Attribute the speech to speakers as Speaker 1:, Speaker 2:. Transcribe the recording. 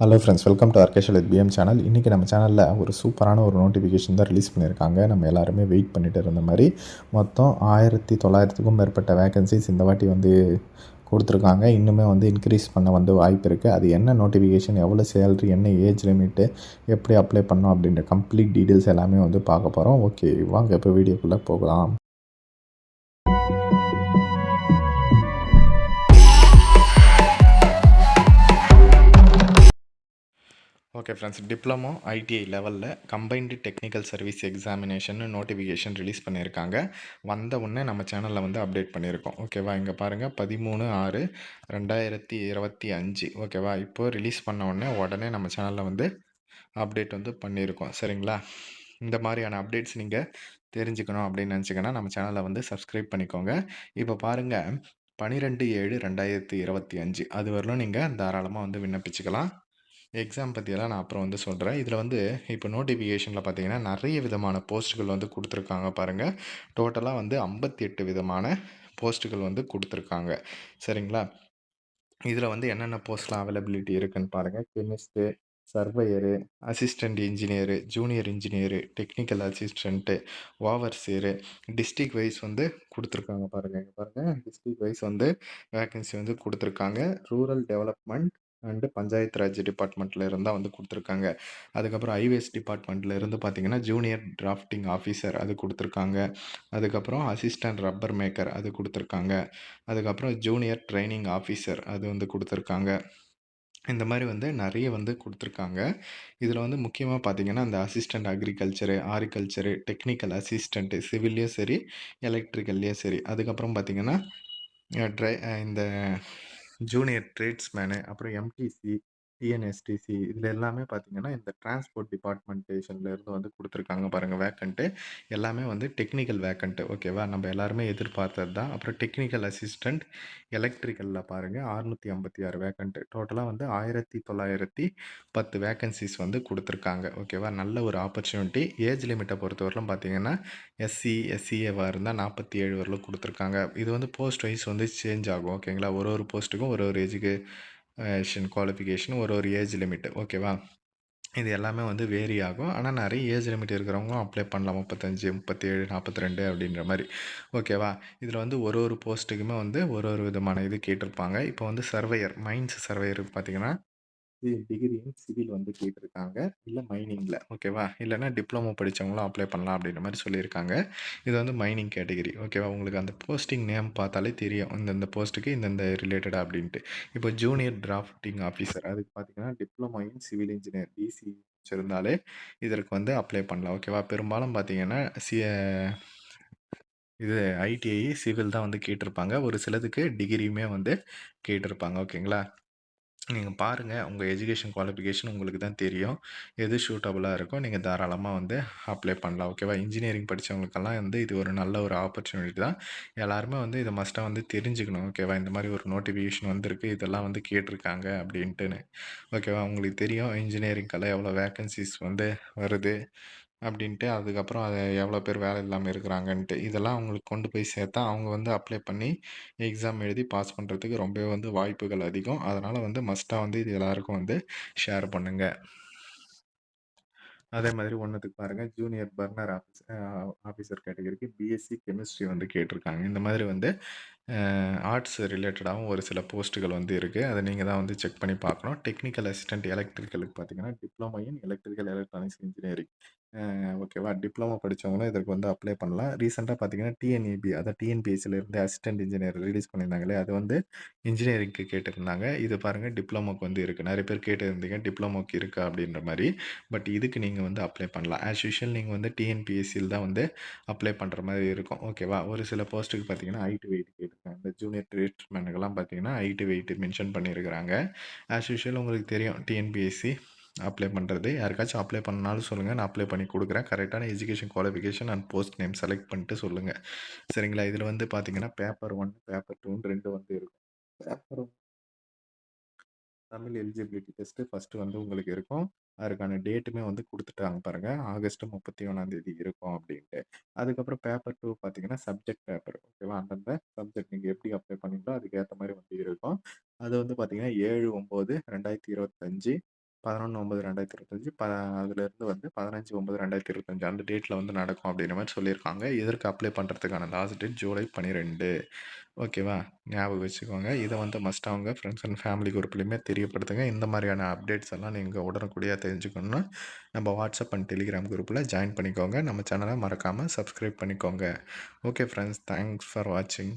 Speaker 1: Hello friends welcome to அர்கேஷல் with PM channel இன்றைக்கி நம்ம சேனலில் ஒரு சூப்பரான ஒரு நோட்டிஃபிகேஷன் தான் ரிலீஸ் பண்ணியிருக்காங்க. நம்ம எல்லாருமே வெயிட் பண்ணிட்டு இருந்த மாதிரி மொத்தம் ஆயிரத்தி தொள்ளாயிரத்துக்கும் மேற்பட்ட வேகன்சிஸ் இந்த வாட்டி வந்து கொடுத்துருக்காங்க. இன்னுமே வந்து இன்க்ரீஸ் பண்ண வந்து வாய்ப்பு இருக்குது அது என்ன நோட்டிஃபிகேஷன் எவ்வளோ சேலரி என்ன ஏஜ் லிமிட்டு எப்படி அப்ளை பண்ணோம் அப்படின்ற கம்ப்ளீட் டீட்டெயில்ஸ் எல்லாமே வந்து பார்க்க போகிறோம் ஓகே வாங்க இப்போ வீடியோக்குள்ளே போகலாம். ஓகே ஃப்ரெண்ட்ஸ் டிப்ளமோ ஐடிஐ லெவலில் combined technical service examination notification release பண்ணியிருக்காங்க. வந்த உடனே நம்ம சேனலில் வந்து அப்டேட் பண்ணியிருக்கோம். ஓகேவா இங்கே பாருங்கள் பதிமூணு ஆறு ரெண்டாயிரத்தி இருபத்தி அஞ்சு. ஓகேவா இப்போது ரிலீஸ் பண்ண உடனே உடனே நம்ம சேனலில் வந்து அப்டேட் வந்து பண்ணியிருக்கோம். சரிங்களா? இந்த மாதிரியான அப்டேட்ஸ் நீங்கள் தெரிஞ்சுக்கணும் அப்படின்னு நினச்சிங்கன்னா நம்ம சேனலை வந்து சப்ஸ்கிரைப் பண்ணிக்கோங்க. இப்போ பாருங்கள் பன்னிரெண்டு ஏழு ரெண்டாயிரத்தி இருபத்தி அஞ்சு. அது வரலும் நீங்கள் தாராளமாக வந்து விண்ணப்பிச்சுக்கலாம். எக்ஸாம் பற்றியெல்லாம் நான் அப்புறம் வந்து சொல்கிறேன் இதில் வந்து இப்போ நோட்டிஃபிகேஷனில் பார்த்தீங்கன்னா நிறைய விதமான போஸ்ட்டுகள் வந்து கொடுத்துருக்காங்க பாருங்கள் டோட்டலாக வந்து ஐம்பத்தி எட்டு விதமான போஸ்ட்டுகள் வந்து கொடுத்துருக்காங்க. சரிங்களா? இதில் வந்து என்னென்ன போஸ்ட்லாம் அவைலபிலிட்டி இருக்குன்னு பாருங்கள் chemist surveyor assistant engineer junior engineer technical assistant overseer district wise வந்து கொடுத்துருக்காங்க பாருங்கள் இங்கே பாருங்கள் டிஸ்ட்ரிக் வைஸ் வந்து வேக்கன்சி வந்து கொடுத்துருக்காங்க. Rural development and panchayat Raj டிபார்ட்மெண்ட்டில் இருந்தால் வந்து கொடுத்துருக்காங்க. அதுக்கப்புறம் ஐவேஸ் டிபார்ட்மெண்ட்டில் இருந்து பார்த்தீங்கன்னா ஜூனியர் டிராஃப்டிங் ஆஃபீஸர் அது கொடுத்துருக்காங்க. அதுக்கப்புறம் அசிஸ்டன்ட் ரப்பர் மேக்கர் அது கொடுத்துருக்காங்க. அதுக்கப்புறம் ஜூனியர் ட்ரைனிங் ஆஃபீஸர் அது வந்து கொடுத்துருக்காங்க. இந்த மாதிரி வந்து நிறைய வந்து கொடுத்துருக்காங்க. இதில் வந்து முக்கியமாக பார்த்தீங்கன்னா அந்த assistant agriculture horticulture technical assistant சிவில்லையும் சரி எலக்ட்ரிக்கல்லையும் சரி. அதுக்கப்புறம் பார்த்தீங்கன்னா ட்ரை இந்த ஜூனியர் ட்ரேட்ஸ்மேனு அப்புறம் எம்டிசி டிஎன்எஸ்டிசி இதில் எல்லாமே பார்த்தீங்கன்னா இந்த டிரான்ஸ்போர்ட் டிபார்ட்மெண்டேஷன்லேருந்து வந்து கொடுத்துருக்காங்க பாருங்கள் வேக்கண்ட்டு எல்லாமே வந்து டெக்னிக்கல் வேக்கண்ட்டு ஓகேவா நம்ம எல்லாருமே எதிர்பார்த்தது தான் அப்புறம் டெக்னிக்கல் அசிஸ்டண்ட் எலக்ட்ரிக்கலில் பாருங்கள் அறுநூற்றி ஐம்பத்தி ஆறு வேக்கண்ட்டு டோட்டலாக வந்து ஆயிரத்தி தொள்ளாயிரத்தி பத்து வேக்கன்சிஸ் வந்து கொடுத்துருக்காங்க. ஓகேவா நல்ல ஒரு ஆப்பர்ச்சுனிட்டி ஏஜ் லிமிட்டை பொறுத்தவரையிலும் பார்த்தீங்கன்னா எஸ்சி எஸ்சிஏவாக இருந்தால் நாற்பத்தி ஏழு வரலும் கொடுத்துருக்காங்க. இது வந்து போஸ்ட் வைஸ் வந்து சேஞ்ச் ஆகும். ஓகேங்களா ஒரு ஒரு போஸ்ட்டுக்கும் ஒரு ஒரு ஏஜுக்கு ஏஷியன் குவாலிஃபிகேஷன் ஒரு ஒரு ஏஜ் லிமிட் ஓகேவா இது எல்லாமே வந்து வேரி ஆகும். ஆனால் நிறைய ஏஜ் லிமிட் இருக்கிறவங்களும் அப்ளை பண்ணலாம். முப்பத்தஞ்சு முப்பத்தேழு நாற்பத்தி ரெண்டு அப்படின்ற மாதிரி. ஓகேவா இதில் வந்து ஒரு ஒரு போஸ்ட்டுக்குமே வந்து ஒரு ஒரு விதமான இது கேட்டிருப்பாங்க. இப்போ வந்து சர்வையர் மைன்ஸ் சர்வையர் பார்த்திங்கன்னா டிகிரி இன் சிவில் வந்து கேட்டிருக்காங்க. இல்லை மைனிங்கில் ஓகேவா இல்லைனா டிப்ளமோ படித்தவங்களும் அப்ளை பண்ணலாம் அப்படின்ற மாதிரி சொல்லியிருக்காங்க. இது வந்து மைனிங் கேட்டகிரி ஓகேவா உங்களுக்கு அந்த போஸ்டிங் நேம் பார்த்தாலே தெரியும். இந்தந்த போஸ்ட்டுக்கு இந்தந்த ரிலேட்டடாக அப்படின்ட்டு. இப்போ ஜூனியர் டிராஃப்டிங் ஆஃபீஸர் அதுக்கு பார்த்தீங்கன்னா diploma in civil engineer DC வச்சுருந்தாலே இதற்கு வந்து அப்ளை பண்ணலாம். ஓகேவா பெரும்பாலும் பார்த்தீங்கன்னா சி இது ஐடிஐ சிவில் தான் வந்து கேட்டிருப்பாங்க. ஒரு சிலதுக்கு டிகிரியுமே வந்து கேட்டிருப்பாங்க. ஓகேங்களா நீங்கள் பாருங்கள் உங்கள் எஜுகேஷன் குவாலிஃபிகேஷன் உங்களுக்கு தான் தெரியும். எது சூட்டபுளாக இருக்கோ நீங்கள் தாராளமாக வந்து அப்ளை பண்ணலாம். ஓகேவா இன்ஜினியரிங் படித்தவங்களுக்கெல்லாம் வந்து இது ஒரு நல்ல ஒரு ஆப்பர்ச்சுனிட்டி தான். எல்லாருமே வந்து இதை மஸ்ட்டாக வந்து தெரிஞ்சுக்கணும். ஓகேவா இந்த மாதிரி ஒரு நோட்டிஃபிகேஷன் வந்திருக்கு. இதெல்லாம் வந்து கேட்டிருக்காங்க அப்படின்ட்டுன்னு. ஓகேவா உங்களுக்கு தெரியும். இன்ஜினியரிங்கெல்லாம் எவ்வளோ வேகன்சிஸ் வந்து வருது. அப்படின்ட்டு அதுக்கப்புறம் அதை எவ்வளோ பேர் வேலை இல்லாமல் இருக்கிறாங்கன்ட்டு இதெல்லாம் அவங்களுக்கு கொண்டு போய் சேர்த்தா அவங்க வந்து அப்ளை பண்ணி எக்ஸாம் எழுதி பாஸ் பண்ணுறதுக்கு ரொம்பவே வந்து வாய்ப்புகள் அதிகம். அதனால் வந்து மஸ்ட்டாக வந்து இது எல்லாருக்கும் வந்து ஷேர் பண்ணுங்கள் அதே மாதிரி ஒன்றுத்துக்கு பாருங்கள் ஜூனியர் பர்னர் ஆஃபீஸ் ஆஃபீஸர் கேட்டகரிக்கு பிஎஸ்சி கெமிஸ்ட்ரி வந்து கேட்டிருக்காங்க. இந்த மாதிரி வந்து ஆர்ட்ஸ் ரிலேட்டடாகவும் ஒரு சில போஸ்ட்டுகள் வந்து இருக்குது அதை நீங்கள் தான் வந்து செக் பண்ணி பார்க்கணும். டெக்னிக்கல் அசிஸ்டன்ட் எலக்ட்ரிக்கலுக்கு பார்த்தீங்கன்னா diploma in electrical electronics engineering ஓகேவா டிப்ளமோ படித்தவங்களும் இதற்கு வந்து அப்ளை பண்ணலாம். ரீசெண்டாக பார்த்தீங்கன்னா டிஎன்இபி அதான் டிஎன்பிஎஸ்சிலேருந்து அசிஸ்டன்ட் இன்ஜினியர் ரிலீஸ் பண்ணியிருந்தாங்களே அது வந்து இன்ஜினியரிங்க்கு கேட்டிருந்தாங்க. இது பாருங்கள் டிப்ளமோக்கு வந்து இருக்குது நிறைய பேர் கேட்டிருந்தீங்க டிப்ளமோக்கு இருக்கா அப்படின்ற மாதிரி. பட் இதுக்கு நீங்கள் வந்து அப்ளை பண்ணலாம். ஆஸ் யூஷுவல் நீங்கள் வந்து டிஎன்பிஎஸ்சியில் தான் வந்து அப்ளை பண்ணுற மாதிரி இருக்கும். ஓகேவா ஒரு சில போஸ்ட்டுக்கு பார்த்தீங்கன்னா ஹைட் வெயிட் கேட்டிருக்காங்க. இந்த ஜூனியர் ட்ரீட்மெண்ட்டுக்கெல்லாம் பார்த்தீங்கன்னா ஹைட் வெயிட் மென்ஷன் பண்ணியிருக்கிறாங்க. ஆஸ் யூஷுவல் உங்களுக்கு தெரியும் டிஎன்பிஎஸ்சி அப்ளை பண்ணுறது யாருக்காச்சும் அப்ளை பண்ணாலும் சொல்லுங்கள் நான் அப்ளை பண்ணி கொடுக்குறேன். கரெக்டான education qualification and post name select பண்ணிட்டு சொல்லுங்கள் சரிங்களா? இதில் வந்து பார்த்தீங்கன்னா பேப்பர் ஒன் பேப்பர் டூன்னு ரெண்டு வந்து இருக்கும். Paper Tamil eligibility test first வந்து உங்களுக்கு இருக்கும். அதுக்கான டேட்டுமே வந்து கொடுத்துட்டாங்க பாருங்கள் ஆகஸ்ட் முப்பத்தி ஒன்றாந்தேதி இருக்கும் அப்படின்ட்டு. அதுக்கப்புறம் பேப்பர் டூ பார்த்தீங்கன்னா சப்ஜெக்ட் பேப்பர் ஓகேவா அந்தந்த சப்ஜெக்ட் நீங்கள் எப்படி அப்ளை பண்ணீங்களோ அதுக்கேற்ற மாதிரி வந்து இருக்கும். அது வந்து பார்த்தீங்கன்னா ஏழு ஒம்பது ரெண்டாயிரத்தி இருபத்தஞ்சி பதினொன்று ஒம்பது ரெண்டாயிரத்தி இருபத்தஞ்சி ப அதுலேருந்து வந்து பதினஞ்சு ஒம்பது ரெண்டாயிரத்தி இருபத்தஞ்சி அந்த டேட்டில் வந்து நடக்கும் அப்படின்ற மாதிரி சொல்லியிருக்காங்க. இதற்கு அப்ளை பண்ணுறதுக்கான லாஸ்ட் டேட் ஜூலை பன்னிரெண்டு ஓகேவா ஞாபகம் வச்சுக்கோங்க. இதை வந்து மஸ்ட் அவங்க ஃப்ரெண்ட்ஸ் அண்ட் ஃபேமிலி குரூப்லேயுமே தெரியப்படுத்துங்க. இந்த மாதிரியான அப்டேட்ஸ் எல்லாம் நீங்கள் உடனுக்குடியாக தெரிஞ்சுக்கணுன்னா நம்ம வாட்ஸ்அப் அண்ட் டெலிகிராம் குரூப்பில் ஜாயின் பண்ணிக்கோங்க. நம்ம சேனலை மறக்காமல் சப்ஸ்கிரைப் பண்ணிக்கோங்க. ஓகே ஃப்ரெண்ட்ஸ் தேங்க்ஸ் ஃபார் வாட்சிங்